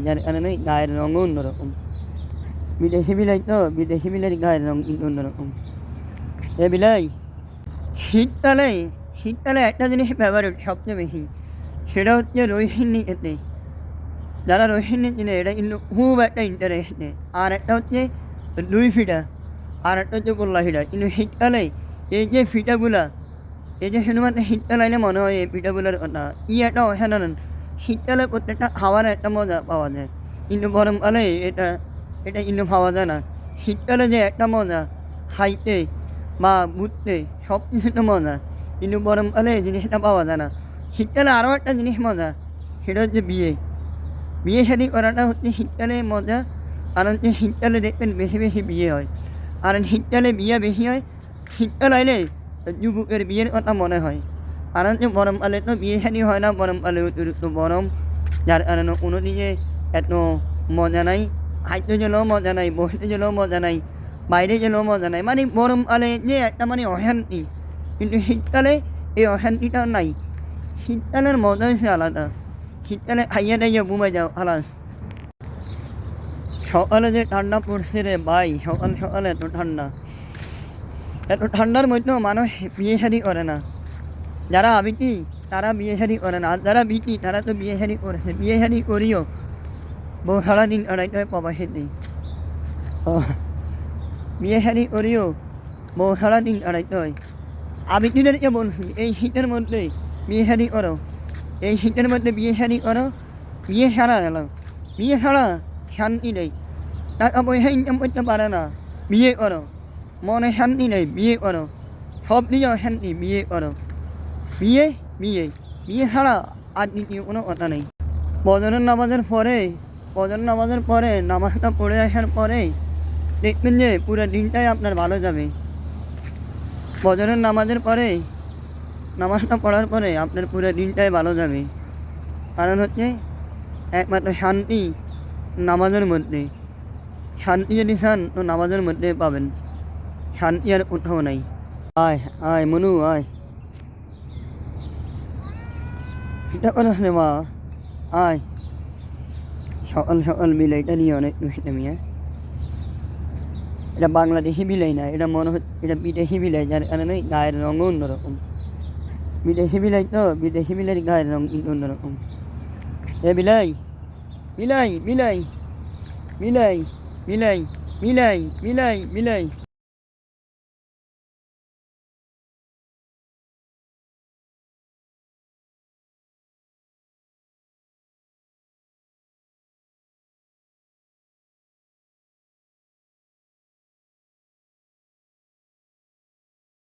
যার কারণে গায়ের রঙও অন্যরকম বিদেশি বিলাই তো বিদেশি বিলাইয়ের গায়ের রঙ কিন্তু অন্যরকম এ বিলাই শীতকালে শীতকালে একটা জিনিস ফেভারিট সবচেয়ে বেশি সেটা হচ্ছে রোহিণী এতে যারা রোহিণী চিনে এটা কিন্তু খুব একটা ইন্টারেস্টে আর একটা হচ্ছে দুই ফিটা আর একটা হচ্ছে গোল্লা ফিটা কিন্তু শীতকালে এই যে ফিটাগুলা এই যে সিনেমাতে শীতকাল আইলে মনে হয় এই পিঠাগুলোর কথা ই একটা অসাধারণ শীতকালে প্রত্যেকটা খাওয়ার একটা মজা পাওয়া যায়। কিন্তু গরমকালে এটা এটা কিন্তু পাওয়া যায় না। শীতকালে যে একটা মজা, খাইতে বা বুঝতে সব কিছুতে মজা। কিন্তু গরমকালে জিনিসটা পাওয়া যায় না। শীতকালে আরও একটা জিনিস মজা, সেটা হচ্ছে বিয়ে। বিয়ে শাদি করাটা হচ্ছে শীতকালে মজা, আর হচ্ছে শীতকালে দেখবেন বেশি বেশি বিয়ে হয়। আর শীতকালে বিয়ে বেশি হয়, শীতকাল আইলে যুবকের বিয়ের কথা মনে হয়। আর হচ্ছে গরমকালে তো বিয়ে শাদি হয় না গরমকালে অতিরিক্ত গরম যার কারণে কোনো দিকে এত মজা নাই হাইতে গেলেও মজা নাই বসতে গেলেও মজা নাই বাইরে গেলেও মজা নাই মানে গরমকালে যে একটা মানে অশান্তি কিন্তু শীতকালে এই অশান্তিটা নাই শীতকালের মজা হচ্ছে আলাদা শীতকালে খাইয়ে দাইয়ে ঘুমে যাও আলাদা সকালে যে ঠান্ডা পড়ছে রে ভাই সকাল সকালে এত ঠান্ডা এত ঠান্ডার মধ্যেও মানুষ বিয়ে শাদি করে না যারা আবিটি তারা বিয়ে শাদি করে না। যারা বিটি, তারা তো বিয়ে শাদি করেছে বিয়ে শাদি করিও। বউ সারাদিন আড়াইটা প্রবাসী নেই বিয়ে শাদি করিও বউ সারাদিন আড়াইতে হয় আবিটিদেরকে বলছি এই শীতের মধ্যে বিয়ে শাদি করো। এই শীতের মধ্যে বিয়ে শাদি করো। বিয়ে ছাড়া গেল। বিয়ে ছাড়া শান্তি নেই। টাকা পয়সা ইনকাম করতে পারে না। বিয়ে করো। মনে শান্তি নেই। বিয়ে করো। সব দিকে শান্তি বিয়ে করো। বিয়ে বিয়ে বিয়ে ছাড়া আর দ্বিতীয় কোনো কথা নেই। বজরের নামাজের পরে বজর নামাজের পরে, নামাজটা পড়ে আসার পরে দেখবেন যে পুরো দিনটাই আপনার ভালো যাবে। বজরের নামাজের পরে, নামাজটা পড়ার পরে আপনার পুরো দিনটাই ভালো যাবে। কারণ হচ্ছে একমাত্র শান্তি নামাজের মধ্যে। শান্তি যদি চান তো নামাজের মধ্যে পাবেন। শান্তি আর কোথাও নাই। আয় আয়, মনু, আয়। করে রে মা আয় সকাল সকাল বিলাইটা নিয়ে অনেক দুষ্টা মিয়া এটা বাংলাদেশি বিলাই না এটা মনে হচ্ছে এটা বিদেশি বিলাই যার কারণে গায়ের রঙও অন্যরকম বিদেশি বিলাই তো বিদেশি বিলাইয়ের গায়ের রঙ কিন্তু অন্যরকম এ বিলাই বিলাই বিলাই বিলাই বিলাই বিলাই বিলাই বিলাই